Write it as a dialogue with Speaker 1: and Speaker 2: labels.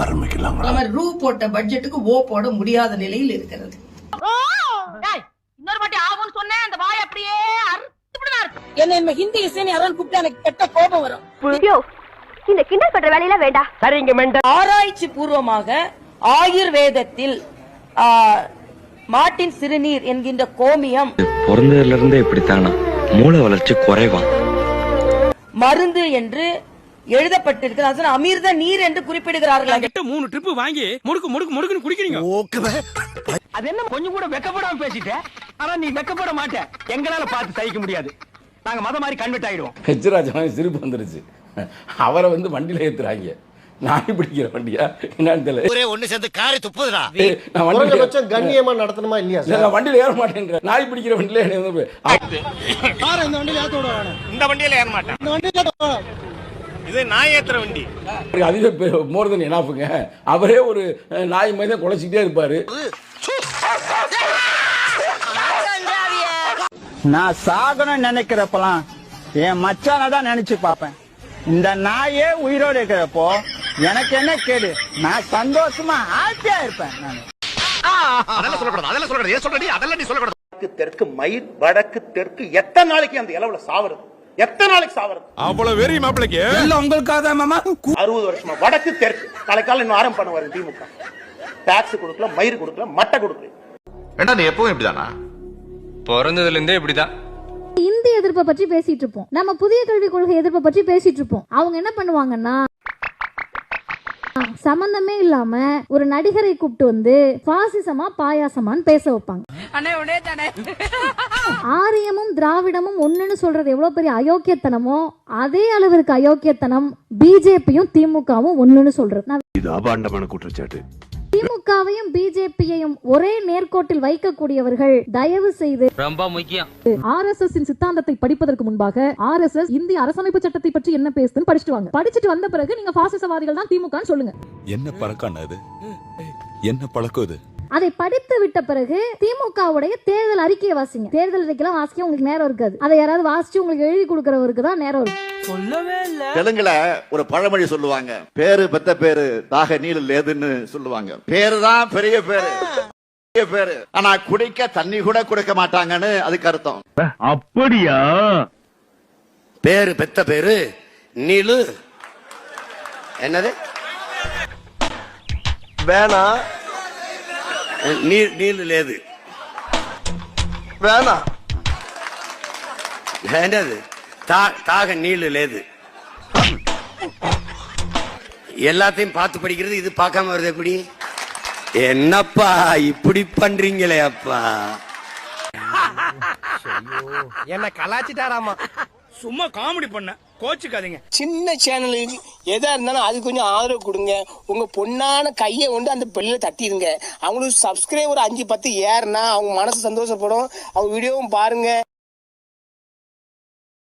Speaker 1: ஆரம்பிக்கலாம்
Speaker 2: நம்ம ரூ போட்ட பட்ஜெட்டுக்கு ஓ போட முடியாத நிலையில் இருக்கிறது.
Speaker 3: இன்னொரு வாட்டி ஆகும்னு சொன்னேன் அந்த வாய் அப்படியே
Speaker 2: என்ன என்ன ஹிந்தி இசைன்னு யாராவது கூப்பிட்டா எனக்கு கெட்ட கோபம் வரும்.
Speaker 4: இந்த கிண்டல் பண்ற வேலையில வேண்டாம்
Speaker 5: சரிங்க மெண்டல்.
Speaker 6: ஆராய்ச்சி பூர்வமாக ஆயுர்வேதத்தில் மாட்டின் சிறுநீர் என்கின்ற கோமியம்
Speaker 7: பிறந்ததுல இருந்தே இப்படித்தானா? மூளை வளர்ச்சி குறைவான்
Speaker 6: மருந்து என்று எழுதப்பட்டிருக்கிறது அது அமிர்த நீர் என்று குறிப்பிடுகிறார்கள்.
Speaker 5: கிட்ட மூணு ட்ரிப் வாங்கி முடுக்கு முடுக்கு முடுக்குன்னு குடிக்கிறீங்க. அது என்ன கொஞ்சம் கூட வெக்கப்படாம பேசிட்ட? ஆனா நீ வெக்கப்பட மாட்ட. எங்களால பார்த்து சகிக்க முடியாது. நாங்க மத மாதிரி கன்வெர்ட் ஆயிடுவோம்.
Speaker 1: ஹெச்ராஜ் சிரிப்பு வந்துருச்சு. அவரை வந்து வண்டியில ஏத்துறாங்க. நாய் பிடிக்கிற வண்டியா? என்னன்னு தெரியல.
Speaker 8: ஒரே ஒண்ணு சேர்ந்து காரி துப்புதுடா.
Speaker 1: நான் வண்டியில
Speaker 9: குறைஞ்சபட்சம் கண்ணியமா நடத்தணுமா இல்லையா
Speaker 1: இல்ல, நான் வண்டியில ஏற மாட்டேன்ற நாய் பிடிக்கிற வண்டியில என்னை வந்து
Speaker 8: இந்த வண்டியில ஏற மாட்டேன். இது நான் ஏத்துற வண்டி.
Speaker 1: அதுவே மோர் தென் எனாஃபுங்க அவரே ஒரு நாய் மாதிரி தான் குலைச்சிக்கிட்டே இருப்பாரு.
Speaker 5: நான் சாகணும்னு நினைக்கிறப்பலாம் என் மச்சான தான் நினைச்சு பார்ப்பேன். இந்த நாயே உயிரோடு இருக்கிறப்போ எனக்கு என்ன கேடு? நான் சந்தோஷமா ஹாப்பியா இருப்பேன் நான்.
Speaker 8: அதெல்லாம் சொல்லக்கூடாது அதெல்லாம் சொல்லக்கூடாது. ஏன் சொல்றடி அதெல்லாம் நீ சொல்லக்கூடாது.
Speaker 9: தெற்கு தெற்கு மயிர் வடக்கு தெற்கு எத்தனை நாளைக்கு அந்த இளவுல சாவறது? எத்தனை நாளைக்கு சாவறது?
Speaker 8: அவ்வளவு வெறி மாப்பிளைக்கு?
Speaker 5: எல்லாம் உங்களுக்காக தான் மாமா
Speaker 9: அறுபது வருஷமா வடக்கு தெற்கு. தலைக்கால இன்னும் ஆரம்பம் பண்ணுவாரு திமுக. டாக்ஸ் கொடுக்கல மயிர் கொடுக்கல மட்டை கொடுக்கல.
Speaker 8: வேண்டா நீ எப்பவும் இப்படிதானா?
Speaker 7: பிறந்ததுல இருந்தே இப்படிதான்.
Speaker 4: இந்தி எதிர்ப்பை பற்றி பேசிட்டு இருப்போம். நம்ம புதிய கல்விக் கொள்கை எதிர்ப்பை பற்றி பேசிட்டு இருப்போம். அவங்க என்ன பண்ணுவாங்கன்னா சம்பந்தமே இல்லாம ஒரு நடிகரை கூப்பிட்டு வந்து பாசிசமா பாயாசமான்னு பேச வைப்பாங்க. ஆரியமும் திராவிடமும் ஒண்ணுன்னு சொல்றது எவ்வளவு பெரிய அயோக்கியத்தனமோ அதே அளவிற்கு அயோக்கியத்தனம் பிஜேபியும் திமுகவும் ஒண்ணுன்னு சொல்றது.
Speaker 1: இது அபாண்டமான குற்றச்சாட்டு.
Speaker 4: திமுகவையும் பிஜேபியையும் ஒரே நேர்கோட்டில் வைக்கக்கூடியவர்கள் தயவு செய்து
Speaker 7: ரொம்ப முக்கியம்.
Speaker 6: ஆர் எஸ் எஸ் சித்தாந்தத்தை படிப்பதற்கு முன்பாக ஆர் எஸ் எஸ் இந்திய அரசமைப்பு சட்டத்தை பற்றி என்ன பேசுதுன்னு படிச்சுட்டு வாங்க. படிச்சுட்டு வந்த பிறகு நீங்க பாசிசவாதிகள் தான் திமுகன்னு சொல்லுங்க.
Speaker 1: என்ன பழக்கம் அது என்ன பழக்கம் இது?
Speaker 4: அதை படித்து விட்ட பிறகு திமுகவுடைய தேர்தல் அறிக்கையை வாசிங்க. தேர்தல் அறிக்கைலாம் வாசிக்க உங்களுக்கு நேரம் இருக்காது. அதை யாராவது வாசிச்சு உங்களுக்கு எழுதி கொடுக்கறவருக்கு தான் நேரம் இருக்கும்.
Speaker 5: சொல்லவே இல்ல.
Speaker 8: தெலுங்குல ஒரு பழமொழி சொல்லுவாங்க. பேரு பெத்த பேரு தாக நீல லேதுன்னு சொல்லுவாங்க. பேரு தான் பெரிய பேரு. பெரிய பேரு. ஆனா குடிக்க தண்ணி கூட கொடுக்க மாட்டாங்கன்னு அதுக்கு அர்த்தம்.
Speaker 5: அப்படியா?
Speaker 8: பேரு பெத்த பேரு நீலு என்னது?
Speaker 9: வேணாம்
Speaker 8: நீர் நீலு லேது.
Speaker 9: வேணாம்
Speaker 8: என்னது? தா- தாக நீலு லேது. எல்லாத்தையும் பார்த்து படிக்கிறது இது பார்க்காம வருது எப்படி? என்னப்பா இப்படி பண்றீங்களே அப்பா.
Speaker 5: என்ன கலாச்சிட்டாராமா? சும்மா காமெடி பண்ண கோச்சுக்காதீங்க.
Speaker 9: சின்ன சேனலுக்கு எதா இருந்தாலும் அது கொஞ்சம் ஆதரவு கொடுங்க. உங்க பொண்ணான கையை கொண்டு அந்த பெல்லில தட்டிடுங்க. அவங்களுக்கு சப்ஸ்கிரைபர் அஞ்சு பத்து ஏறுனா அவங்க மனசு சந்தோஷப்படும். அவங்க வீடியோவும் பாருங்க.